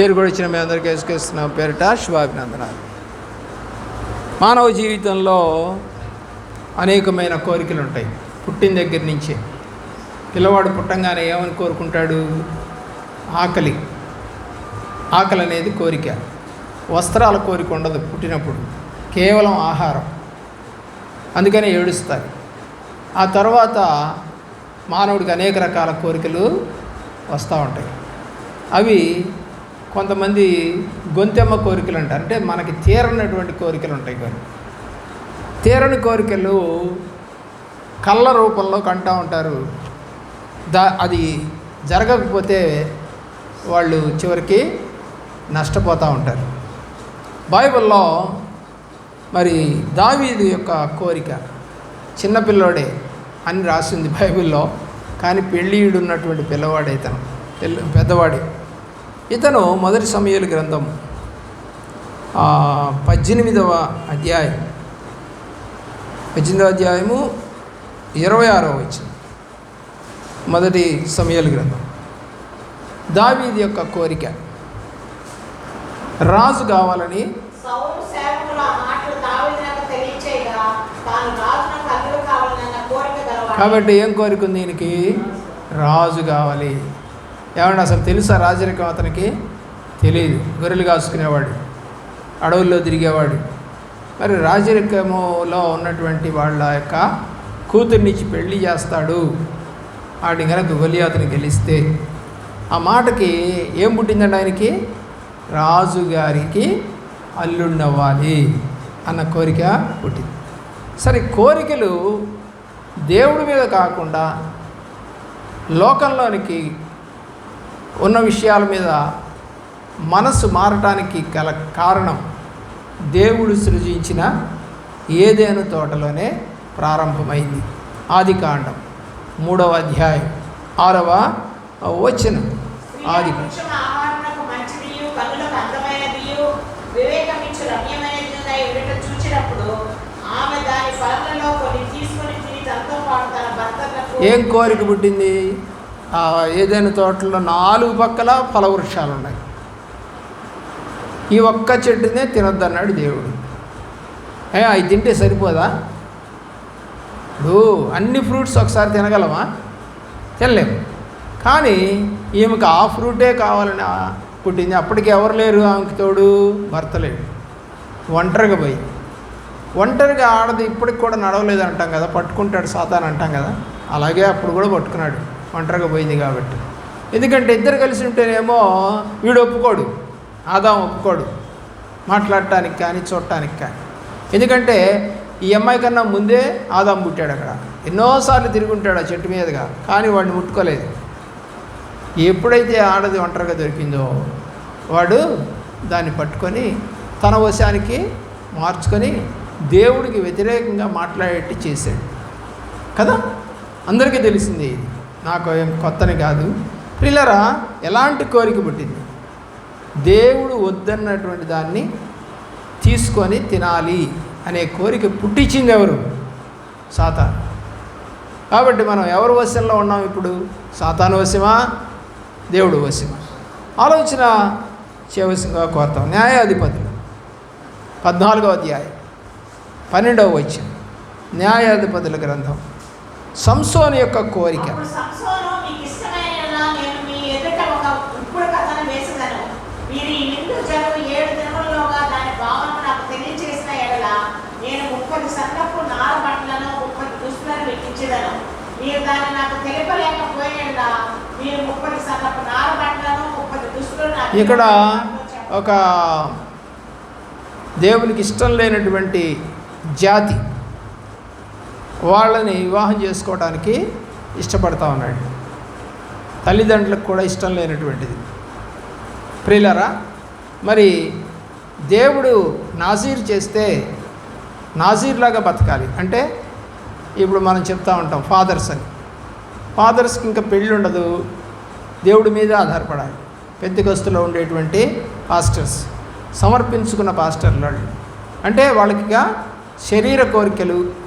చేరుకొని వచ్చిన మీ అందరికీ వేసుకొస్తున్న పేరిట శుభాభినందనాలు. మానవ జీవితంలో అనేకమైన కోరికలు ఉంటాయి పుట్టిన దగ్గర నుంచే. పిల్లవాడు పుట్టంగానే ఏమని కోరుకుంటాడు? ఆకలి. ఆకలి అనేది కోరిక. వస్త్రాల కోరిక ఉండదు పుట్టినప్పుడు. కేవలం ఆహారం. అందుకనే ఏడుస్తారు. ఆ తర్వాత మానవుడికి అనేక రకాల కోరికలు వస్తూ ఉంటాయి. అవి కొంతమంది గొంతెమ్మ కోరికలు అంటారు అంటే మనకి తీరనటువంటి కోరికలు ఉంటాయి కొన్ని. తీరని కోరికలు కళ్ళ రూపంలో కంటూ ఉంటారు. దా అది జరగకపోతే వాళ్ళు చివరికి నష్టపోతూ ఉంటారు. బైబిల్లో మరి దావీది యొక్క కోరిక చిన్నపిల్లోడే అని రాసింది బైబిల్లో కానీ పెళ్ళియుడు ఉన్నటువంటి పిల్లవాడే తను పెద్దవాడే. ఇతను మొదటి సమయాల గ్రంథం పద్దెనిమిదవ అధ్యాయం. పద్దెనిమిదవ అధ్యాయము ఇరవై ఆరవ వచ్చిన మొదటి సమయాల గ్రంథం. దావీది యొక్క కోరిక రాజు కావాలని కాబట్టి ఏం కోరిక ఉంది ఈయనకి? రాజు కావాలి. ఏమన్నా అసలు తెలుసా రాజరికం అతనికి? తెలియదు గొర్రెలు కాసుకునేవాడు. అడవుల్లో తిరిగేవాడు. మరి రాజరికములో ఉన్నటువంటి వాళ్ళ యొక్క కూతుర్నిచ్చి పెళ్ళి చేస్తాడు. వాడిని కనుక గొలియాతని గెలిస్తే ఆ మాటకి ఏం పుట్టిందండి ఆయనకి? రాజుగారికి అల్లుండవ్వాలి అన్న కోరిక పుట్టింది. సరే కోరికలు దేవుడి మీద కాకుండా లోకంలోనికి ఉన్న విషయాల మీద మనసు మారటానికి గల కారణం దేవుడు సృజించిన ఏదేను తోటలోనే ప్రారంభమైంది. ఆది కాండం మూడవ అధ్యాయం ఆరవ వచనం. ఆది ఏం కోరిక పుట్టింది? ఏదైనా తోటలో నాలుగు పక్కల ఫలవృక్షాలు ఉన్నాయి ఈ ఒక్క చెట్టునే తినొద్దన్నాడు దేవుడు. ఏ అవి తింటే సరిపోదా? ఇప్పుడు అన్ని ఫ్రూట్స్ ఒకసారి తినగలమా? తినలేము. కానీ ఈమెకు ఆ ఫ్రూటే కావాలని పుట్టింది. అప్పటికి ఎవరు లేరు ఆమెకి తోడు? భర్త లేడు. ఒంటరిగా పోయి. ఒంటరిగా ఆడది ఇప్పటికి కూడా నడవలేదు అంటాం కదా పట్టుకుంటాడు సాతాన్ అంటాం కదా. అలాగే అప్పుడు కూడా పట్టుకున్నాడు. ఒంటరిగా పోయింది కాబట్టి. ఎందుకంటే ఇద్దరు కలిసి ఉంటేనేమో వీడు ఒప్పుకోడు ఆదాం ఒప్పుకోడు. మాట్లాడటానికి కానీ చూడటానికి కానీ. ఎందుకంటే ఈ అమ్మాయి కన్నా ముందే ఆదాం పుట్టాడు అక్కడ. ఎన్నోసార్లు తిరుగుంటాడు ఆ చెట్టు మీదుగా కానీ వాడిని ముట్టుకోలేదు. ఎప్పుడైతే ఆడది ఒంటరిగా దొరికిందో వాడు దాన్ని పట్టుకొని తన వశానికి మార్చుకొని దేవుడికి వ్యతిరేకంగా మాట్లాడేట్టు చేశాడు. కదా? అందరికీ తెలిసింది ఇది. నాకు ఏం కొత్తని కాదు. ప్రిల్లరా ఎలాంటి కోరిక పుట్టింది? దేవుడు వద్దన్నటువంటి దాన్ని తీసుకొని తినాలి అనే కోరిక పుట్టించింది ఎవరు సాతాను. కాబట్టి మనం ఎవరు వశంలో ఉన్నాం ఇప్పుడు? సాతాను వశమా? దేవుడు వశమా? ఆలోచన చేయవలసిందిగా కోరుతాం. న్యాయాధిపతులు. పద్నాలుగవ అధ్యాయం. పన్నెండవ వచ్చిన న్యాయాధిపతుల గ్రంథం. సంసోని యొక్క కోరిక. మీరు దాన్ని నాకు మీరు ఇక్కడ. ఒక దేవునికి ఇష్టం లేనటువంటి జాతి. వాళ్ళని వివాహం చేసుకోవడానికి ఇష్టపడతా ఉన్నాడు. తల్లిదండ్రులకు కూడా ఇష్టం లేనటువంటిది. ప్రియులరా మరి దేవుడు నాజీర్ చేస్తే నాజీర్లాగా బతకాలి. అంటే ఇప్పుడు మనం చెప్తా ఉంటాం ఫాదర్స్ అని. ఫాదర్స్కి ఇంకా పెళ్ళి ఉండదు. దేవుడి మీద ఆధారపడాలి. పెద్దగస్తులో ఉండేటువంటి పాస్టర్స్ సమర్పించుకున్న పాస్టర్లు అంటే వాళ్ళకిగా శరీర కోరికలు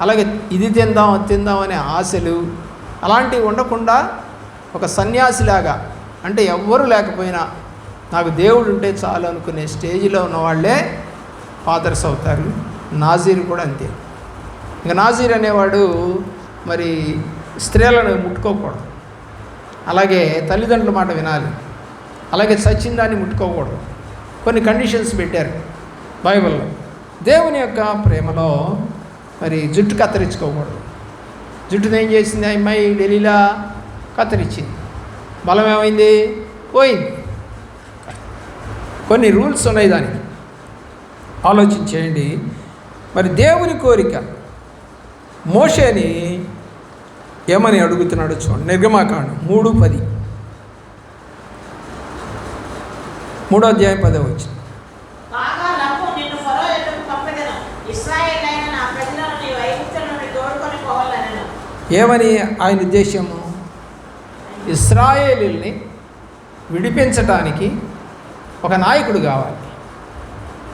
అలాగే ఇది తిందాం అది తిందాం అనే ఆశలు అలాంటివి ఉండకుండా ఒక సన్యాసిలాగా అంటే ఎవ్వరు లేకపోయినా నాకు దేవుడు ఉంటే చాలు అనుకునే స్టేజ్లో ఉన్న వాళ్ళే ఫాదర్స్ అవుతారు. నాజీర్ కూడా అంతే. ఇంకా నాజీర్ అనేవాడు మరి స్త్రీలను ముట్టుకోకూడదు. అలాగే తల్లిదండ్రుల మాట వినాలి. అలాగే సచిన్ దాన్ని ముట్టుకోకూడదు. కొన్ని కండిషన్స్ పెట్టారు బైబిల్లో. దేవుని యొక్క ప్రేమలో మరి జుట్టు కత్తిరించుకోకూడదు. జుట్టుని ఏం చేసింది? ఆ అమ్మాయి ఢిల్లీలో కత్తిరించింది. బలం ఏమైంది? పోయింది. కొన్ని రూల్స్ ఉన్నాయి దానికి. ఆలోచించేయండి. మరి దేవుని కోరిక మోషేని ఏమని అడుగుతున్నాడు చూడండి. నిర్గమాకాండం మూడు పది. మూడో అధ్యాయం వచ్చింది బాగా నమ్ము నిన్ను ఫరో ఎదురు పంపెదను ఇస్రాయేల్ అయిన నా ప్రజలను నీ వైపుత్తుల నుండి తోడుకొని పోవాలనను ఏమని ఆయన ఉద్దేశము ఇస్రాయేలీల్ని విడిపించటానికి ఒక నాయకుడు కావాలి.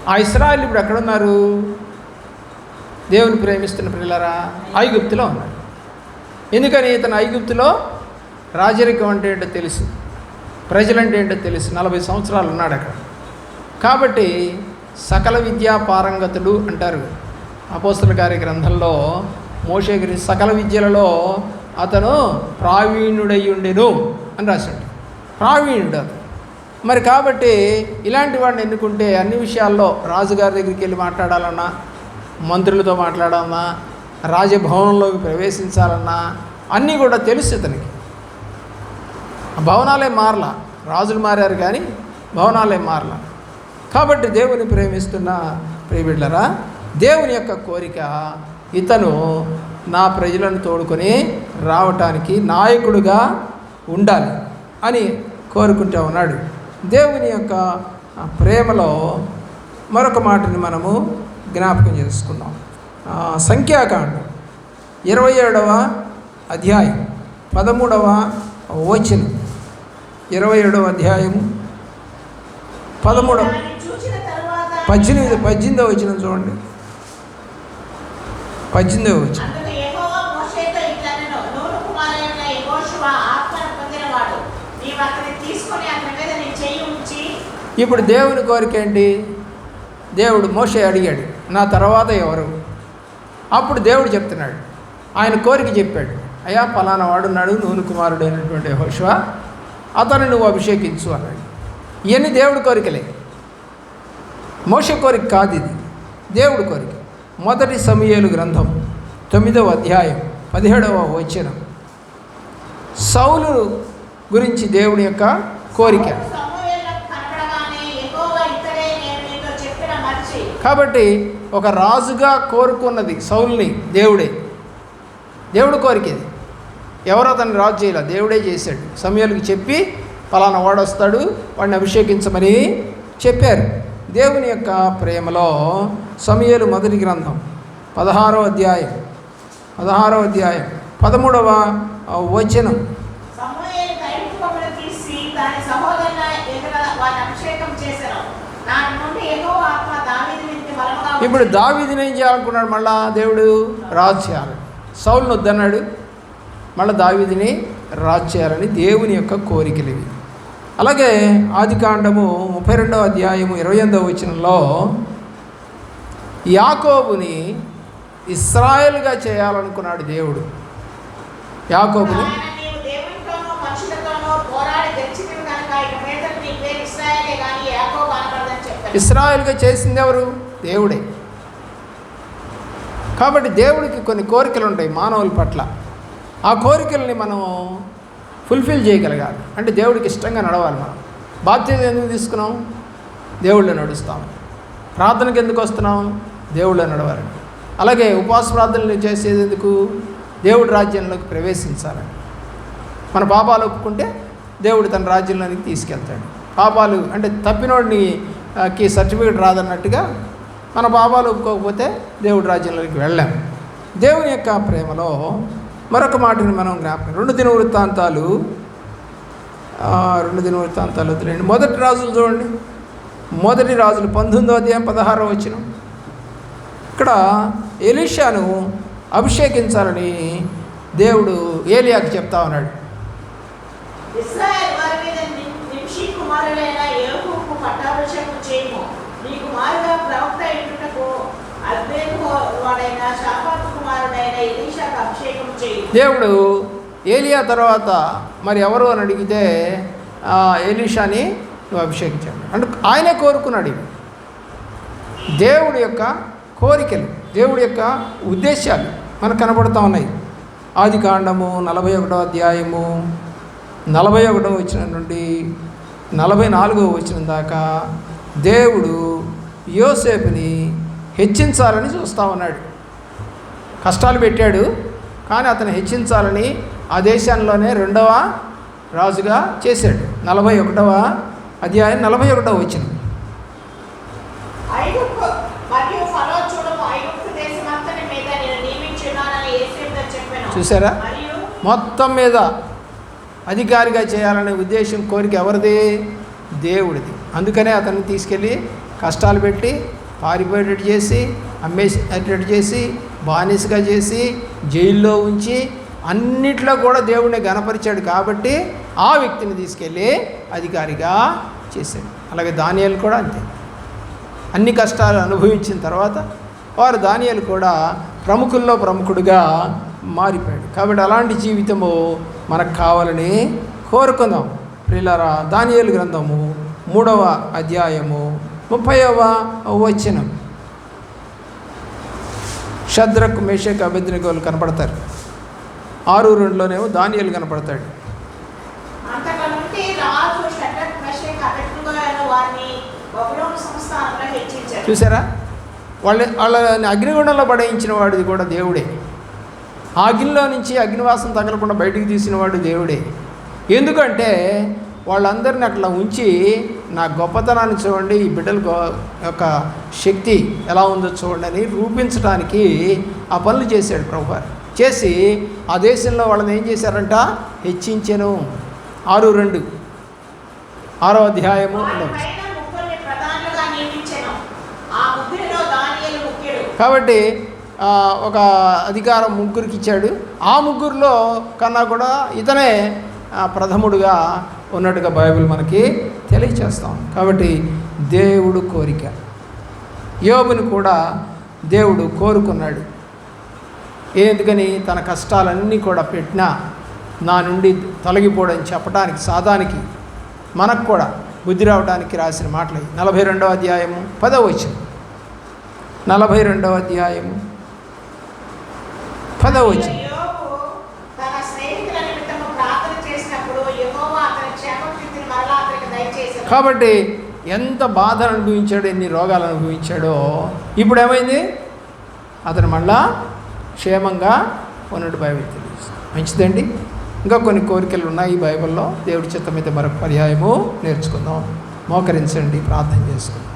ఆ ఇస్రాయేల్ ఇప్పుడు ఎక్కడున్నారు? దేవుని ప్రేమిస్తున్న పిల్లరా ఐగుప్తులో ఉన్నారు ఎందుకని ఇతను ఐగుప్తులో రాజరికం అంటే ఏంటో తెలుసు. ప్రజలంటే ఏంటో తెలుసు. నలభై సంవత్సరాలు ఉన్నాడు అక్కడ. కాబట్టి సకల విద్యా పారంగతుడు అంటారు. అపోస్తుల కార్య గ్రంథంలో మోషే గురించి సకల విద్యలలో అతను ప్రావీణుడై ఉండెను అని రాశాడు. ప్రావీణుడు అతను. మరి కాబట్టి ఇలాంటి వాడిని ఎన్నుకుంటే అన్ని విషయాల్లో రాజుగారి దగ్గరికి వెళ్ళి మాట్లాడాలన్నా మంత్రులతో మాట్లాడాలన్నా రాజభవనంలోకి ప్రవేశించాలన్నా అన్నీ కూడా తెలుసు ఇతనికి. భవనాలే మారలా. రాజులు మారారు కానీ భవనాలే మారలా. కాబట్టి దేవుని ప్రేమిస్తున్న ప్రియబిడ్లరా దేవుని యొక్క కోరిక ఇతను నా ప్రజలను తోడుకొని రావటానికి నాయకుడుగా ఉండాలి అని కోరుకుంటూ ఉన్నాడు. దేవుని యొక్క ప్రేమలో మరొక మాటని మనము జ్ఞాపకం చేసుకున్నాం సంఖ్యాకాండం ఇరవై ఏడవ అధ్యాయం పదమూడవ వచనం. ఇరవై ఏడవ అధ్యాయము పదమూడవ పద్దెనిమిది పద్దెనిమిదవ వచనం చూడండి. పద్దెనిమిదవ వచనం. అందుకు యెహోవా మోషేతో ఇట్లనెను నూను కుమారుడైన యెహోషువ ఆత్మను పొందినవాడు. నీవు అతన్ని తీసుకొని అతని మీద నీ చెయ్యి ఉంచి ఇప్పుడు దేవుని కోరిక ఏంటి? దేవుడు మోషే అడిగాడు నా తర్వాత ఎవరు? అప్పుడు దేవుడు చెప్తున్నాడు ఆయన కోరిక చెప్పాడు అయ్యా పలానా వాడున్నాడు నూనె కుమారుడు అయినటువంటి హోషువ అతను నువ్వు అభిషేకించు అన్నాడు. ఇవన్నీ దేవుడి కోరికలే. మోష కోరిక కాదు ఇది. దేవుడి కోరిక. మొదటి సమయలు గ్రంథం తొమ్మిదవ అధ్యాయం పదిహేడవ వచనం. సౌలు గురించి దేవుడి యొక్క కోరిక. కాబట్టి ఒక రాజుగా కోరుకున్నది సౌల్ని దేవుడే. దేవుడు కోరికేది? ఎవరు అతన్ని రాజు చేయలే? దేవుడే చేశాడు. సమయాలకు చెప్పి పలానా వాడు వస్తాడు వాడిని అభిషేకించమని చెప్పారు. దేవుని యొక్క ప్రేమలో సమయలు మొదటి గ్రంథం పదహారో అధ్యాయం పదహారో అధ్యాయం పదమూడవ వచనం. ఇప్పుడు దావీదిని ఏం చేయాలనుకున్నాడు? మళ్ళా దేవుడు రాజు చేయాలి. సౌలును వద్దన్నాడు. మళ్ళీ దావీదిని రాజు చేయాలని దేవుని యొక్క కోరికలు ఇవి. అలాగే ఆది కాండము ముప్పై రెండవ అధ్యాయము ఇరవై ఎనిమిదవ వచనంలో యాకోబుని ఇస్రాయల్గా చేయాలనుకున్నాడు దేవుడు. యాకోబుని ఇస్రాయల్గా చేసింది ఎవరు? దేవుడే. కాబట్టి దేవుడికి కొన్ని కోరికలు ఉంటాయి మానవుల పట్ల. ఆ కోరికల్ని మనం ఫుల్ఫిల్ చేయగలగాలి. అంటే దేవుడికి ఇష్టంగా నడవాలి మనం. బాధ్యత ఎందుకు తీసుకున్నాం? దేవుళ్ళు నడుస్తాం. ప్రార్థనకి ఎందుకు వస్తున్నాం? దేవుళ్ళు నడవాలి. అలాగే ఉపవాస ప్రార్థనలు చేసేది ఎందుకు? దేవుడి రాజ్యంలోకి ప్రవేశించాలని. మన పాపాలు ఒప్పుకుంటే దేవుడు తన రాజ్యంలోనికి తీసుకెళ్తాడు. పాపాలు అంటే తప్పినోడిని కి సర్టిఫికేట్ రాదన్నట్టుగా మన పాపాలు ఒప్పుకోకపోతే దేవుడి రాజ్యంలోకి వెళ్ళాం. దేవుని యొక్క ప్రేమలో మరొక మాటని మనం జ్ఞాపకం రెండు దిన వృత్తాంతాలు. రెండు దిన వృత్తాంతాలు వదిలేండి మొదటి రాజులు చూడండి. మొదటి రాజులు పంతొమ్మిదో అధ్యాయం పదహారో వచ్చిన ఇక్కడ ఎలీషాను అభిషేకించాలని దేవుడు ఏలియాకి చెప్తా ఉన్నాడు. నీకు మారుగా ప్రవక్త ఇంటుటకు అద్వైత వాడైన శాప దేవుడు ఏలియా తర్వాత మరి ఎవరు అని అడిగితే ఏలీషాని నువ్వు అభిషేకించాడు అంటే ఆయనే కోరుకున్నాడు ఇవి దేవుడి యొక్క కోరికలు దేవుడి యొక్క ఉద్దేశాలు మనకు కనబడుతూ ఉన్నాయి. ఆది కాండము నలభై ఒకటో అధ్యాయము నలభై ఒకటో వచ్చిన నుండి నలభై నాలుగో వచ్చిన దాకా దేవుడు యోసేపుని హెచ్చించాలని చూస్తూ ఉన్నాడు. కష్టాలు పెట్టాడు కానీ అతను హెచ్చించాలని ఆ దేశంలోనే రెండవ రాజుగా చేశాడు. నలభై ఒకటవ అధ్యాయం నలభై ఒకటవ వచ్చిన చూసారా మొత్తం మీద అధికారిగా చేయాలనే ఉద్దేశం కోరిక ఎవరిది? దేవుడిది. అందుకనే అతన్ని తీసుకెళ్ళి కష్టాలు పెట్టి పారిపోయేటట్టు చేసి అమ్మేసేటట్టు చేసి బానిసగా చేసి జైల్లో ఉంచి అన్నిట్లో కూడా దేవుడిని గనపరిచాడు కాబట్టి ఆ వ్యక్తిని తీసుకెళ్ళి అధికారిగా చేశాడు. అలాగే దానియాలు కూడా అంతే. అన్ని కష్టాలు అనుభవించిన తర్వాత వారు దానియాలు కూడా ప్రముఖుల్లో ప్రముఖుడుగా మారిపోయాడు. కాబట్టి అలాంటి జీవితము మనకు కావాలని కోరుకుందాం. ప్రిలారా దానియలు గ్రంథము మూడవ అధ్యాయము ముప్పైవ వచనం. షద్రకు మేషక్ అభిద్రగోలు కనపడతారు. ఆరు రెండులోనేమో దానియేలు కనపడతాడు. చూసారా? వాళ్ళ వాళ్ళని అగ్నిగుండంలో పడేయించిన వాడిది కూడా దేవుడే. అగ్నిలో నుంచి అగ్నివాసం తగలకుండా బయటికి తీసిన వాడు దేవుడే. ఎందుకంటే వాళ్ళందరిని అట్లా ఉంచి నా గొప్పతనాన్ని చూడండి ఈ బిడ్డల యొక్క శక్తి ఎలా ఉందో చూడండి అని రూపించడానికి ఆ పనులు చేశాడు ప్రభు చేసి ఆ దేశంలో వాళ్ళని ఏం చేశారంట? హెచ్చించెను. ఆరు రెండు. ఆరో అధ్యాయము కాబట్టి ఒక అధికారం ముగ్గురికి ఇచ్చాడు. ఆ ముగ్గురులో కన్నా కూడా ఇతనే ప్రథముడుగా ఉన్నట్టుగా బైబిల్ మనకి తెలియచేస్తాం కాబట్టి దేవుడు కోరిక. యోబుని కూడా దేవుడు కోరుకున్నాడు. ఎందుకని? తన కష్టాలన్నీ కూడా పెట్టినా నా నుండి తొలగిపోవడం చెప్పడానికి సాధానికి మనకు కూడా బుద్ధి రావడానికి రాసిన మాటలు నలభై రెండవ అధ్యాయము పదవ వచ్చిన నలభై రెండవ అధ్యాయము పదవ వచ్చింది యోబు తన స్నేహితుల నిమిత్తము ప్రార్థన చేసినప్పుడు యెహోవా అతని క్షేమకీర్తిని మరలా అతనికి దయచేశాడు కాబట్టి ఎంత బాధను అనుభవించాడో ఎన్ని రోగాలు అనుభవించాడో ఇప్పుడు ఏమైంది అతను మళ్ళా క్షేమంగా ఉన్నట్టు బైబిల్ తెలియజేస్తుంది. మంచిదండి. ఇంకా కొన్ని కోరికలు ఉన్నాయి ఈ బైబిల్లో. దేవుడి చిత్తమైతే మరొక పర్యాయము నేర్చుకుందాం. మోకరించండి ప్రార్థన చేసుకుందాం.